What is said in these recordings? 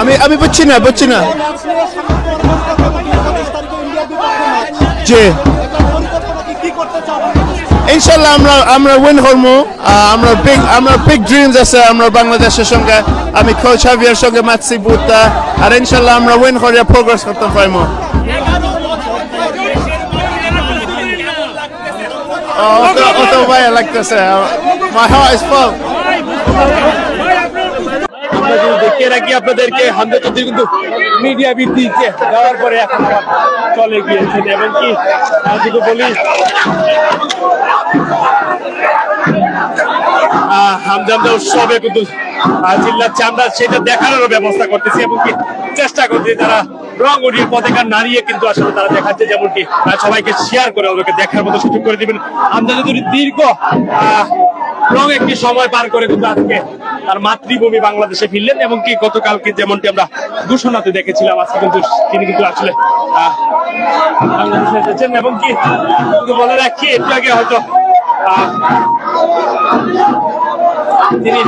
আমি আমি বুঝছি না বুঝছি না। জি। ইনশাল্লাহ আমরা আমরা উইন করব আমরা বিগ আমরা বিগ ড্রিমস আছে, আমরা বাংলাদেশের সঙ্গে। আমি কোচ হাভিয়ার সঙ্গে মাতছি বুটটা। আর ইনশাল্লাহ আমরা উইন করে প্রোগ্রেস করতে পারব লাগতেছে। মাই হার্ট ইজ ফুল আমরা যদি কিন্তু আমরা সেটা দেখানোর ব্যবস্থা করতেছি, এবং কি, চেষ্টা করছি তারা রং উড়িয়ে পতাকা নাড়িয়ে কিন্তু আসলে তারা দেখাচ্ছে যেমনটি সবাইকে শেয়ার করে ওদেরকে দেখার মতো সুযোগ করে দিবেন। হামজা চৌধুরী দীর্ঘ রং একটি সময় পার করে কিন্তু আজকে তার মাতৃভূমি বাংলাদেশে ফিরলেন এবং কি গতকালকে যেমনটি আমরা ঘোষণাতে দেখেছিলাম, আজকে কিন্তু তিনি কিন্তু আসলে বাংলাদেশে এসেছেন এবং কি বলে রাখি, একটু আগে হয়তো তিনি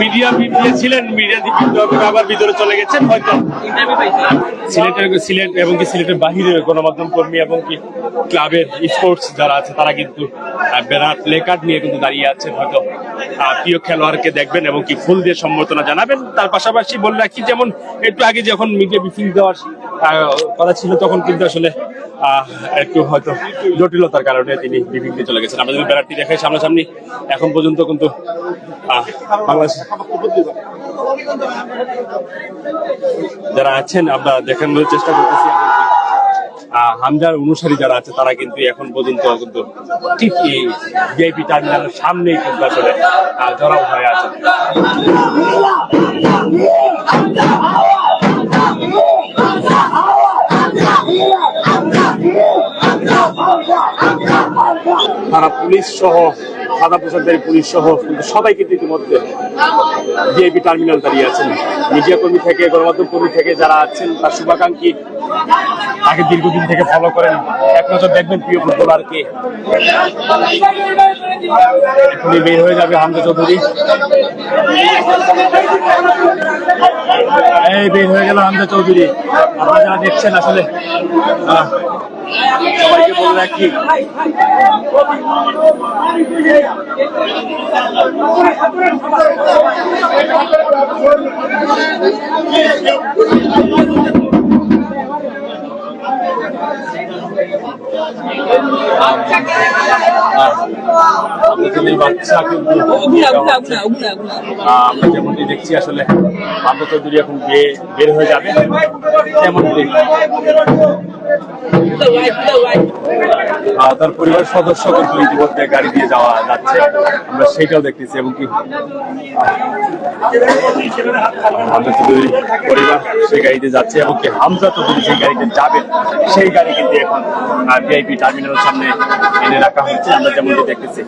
মিডিয়া মিডিয়া ছিলেন মিডিয়া আবার ভিতরে চলে গেছেন হয়তো সিলেটের সিলেট এবং কি সিলেটের বাহিরের গণমাধ্যম কর্মী এবং কি ক্লাবের স্পোর্টস যারা আছে তারা কিন্তু ব্যানার প্লে কার্ড নিয়ে কিন্তু দাঁড়িয়ে আছেন হয়তো প্রিয় খেলোয়াড়কে দেখবেন এবং কি ফুল দিয়ে সম্বর্ধনা জানাবেন। তার পাশাপাশি বলে রাখি যেমন একটু আগে যখন মিডিয়া ব্রিফিং দেওয়ার কথা ছিল তখন কিন্তু আসলে একটু হয়তো জটিলতার কারণে তিনি দিয়ে চলে গেছেন। আমরা যদি ব্যানারটি দেখাই সামনাসামনি, এখন পর্যন্ত কিন্তু বাংলাদেশ যারা আছেন, আমরা দেখানোর চেষ্টা করতেছি। হামজার অনুসারী যারা আছে, তারা কিন্তু এখন পর্যন্ত কিন্তু ঠিক এই ভিআইপি টার্মিনালের সামনেই কিন্তু আসলে জড়াও হয়ে আছে তারা পুলিশ সহ, সাদা পোশাকধারী পুলিশ সহ কিন্তু সবাই কিন্তু ইতিমধ্যে ভিআইপি টার্মিনাল দাঁড়িয়ে আছেন। মিডিয়া কর্মী থেকে, গণমাধ্যম কর্মী থেকে যারা আছেন, তার শুভাকাঙ্ক্ষী তাকে দীর্ঘদিন থেকে ফলো করেন। এক নজর দেখবেন প্রিয় ফুটবলারকে। এখনই বের হয়ে যাবে হামজা চৌধুরী। এই বের হয়ে গেল হামজা চৌধুরী। আপনারা যারা দেখছেন আসলে সবাইকে বলে রাখি যেমনটি দেখছি আসলে আমরা চৌধুরী এখন বের হয়ে যাবে তেমনটি তার পরিবার সদস্য, কিন্তু ইতিমধ্যে গাড়ি দিয়ে যাওয়া যাচ্ছে আমরা সেটাও দেখতেছি এবং কি পরিবার সেই গাড়িতে যাচ্ছে এবং কি হামজা চৌধুরী সেই গাড়িতে যাবেন সেই গাড়ি কিন্তু এখন ভিআইপি টার্মিনালের সামনে এনে রাখা হচ্ছে আমরা যেমনটি দেখতেছি।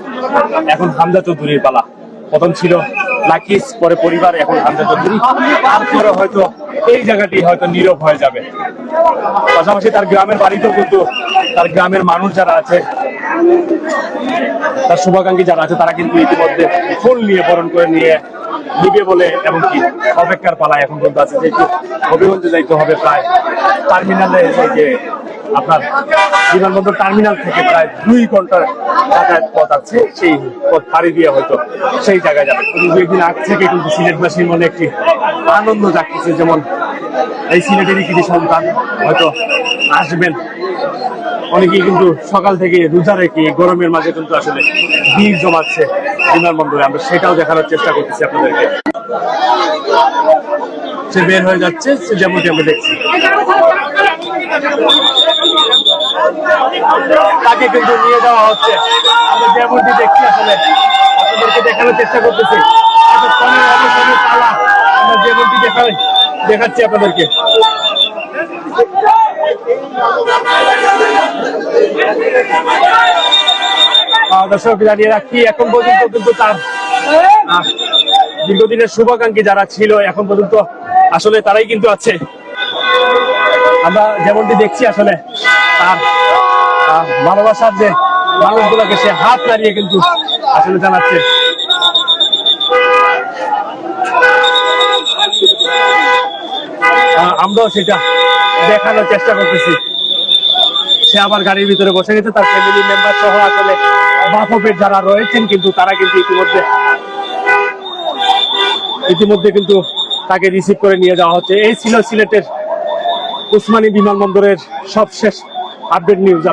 এখন হামজা চৌধুরীর পালা। প্রথম ছিল লাকিস পরে পরিবার, এখন হামজা চৌধুরী। তারপরে হয়তো এই জায়গাটি হয়তো নীরব হয়ে যাবে। পাশাপাশি তার গ্রামের বাড়িতেও কিন্তু তার গ্রামের মানুষ যারা আছে, তার শুভাকাঙ্ক্ষী যারা আছে, তারা কিন্তু ইতিমধ্যে ফুল নিয়ে বরণ করে নিয়ে নিবে বলে এমনকি অপেক্ষার পালায় এখন পর্যন্ত আছে। যেহেতু হবিগঞ্জে যাইতে হবে প্রায় টার্মিনালে যে আপনার বিমানবন্দর টার্মিনাল থেকে প্রায় দুই ঘণ্টার যাতায়াত পথ আছে, সেই পথ পাড়ি দিয়ে হয়তো সেই জায়গায় যাবে কিন্তু দুই দিন আগ থেকে কিন্তু সিলেটবাসীর মনে একটি আনন্দ জাগতেছে, যেমন এই সিলেটেরই কিছু সন্তান হয়তো আসবেন। অনেকেই কিন্তু সকাল থেকে রোজা রেখে গরমের মাঝে কিন্তু আসলে ভিড় জমাচ্ছে বিমানবন্দরে। আমরা সেটাও দেখানোর চেষ্টা করতেছি আপনাদেরকে। সে বের হয়ে যাচ্ছে যেমনটি আমরা দেখছি। তাকে কিন্তু নিয়ে যাওয়া হচ্ছে। আমরা যেমনটি দেখছি আসলে, আপনাদেরকে দেখানোর চেষ্টা করতেছি। পালা আমরা যেমনটি দেখা দেখাচ্ছি আপনাদেরকে। দর্শক, জানিয়ে রাখি, এখন পর্যন্ত কিন্তু তার দীর্ঘদিনের শুভাকাঙ্ক্ষী যারা ছিল, এখন পর্যন্ত আসলে তারাই কিন্তু আছে। আমরা যেমনটি দেখছি আসলে তার ভালোবাসার যে মানুষগুলোকে সে হাত নাড়িয়ে কিন্তু আসলে জানাচ্ছে। আমরাও সেটা দেখানোর চেষ্টা করতেছি। সে আবার গাড়ির ভিতরে বসে গেছে, তার ফ্যামিলি মেম্বার সহ আসলে বাফপের যারা রয়েছেন কিন্তু তারা কিন্তু ইতিমধ্যে ইতিমধ্যে কিন্তু তাকে রিসিভ করে নিয়ে যাওয়া হচ্ছে। এই ছিল সিলেটের উসমানী বিমানবন্দরের সবশেষ আপডেট নিউজ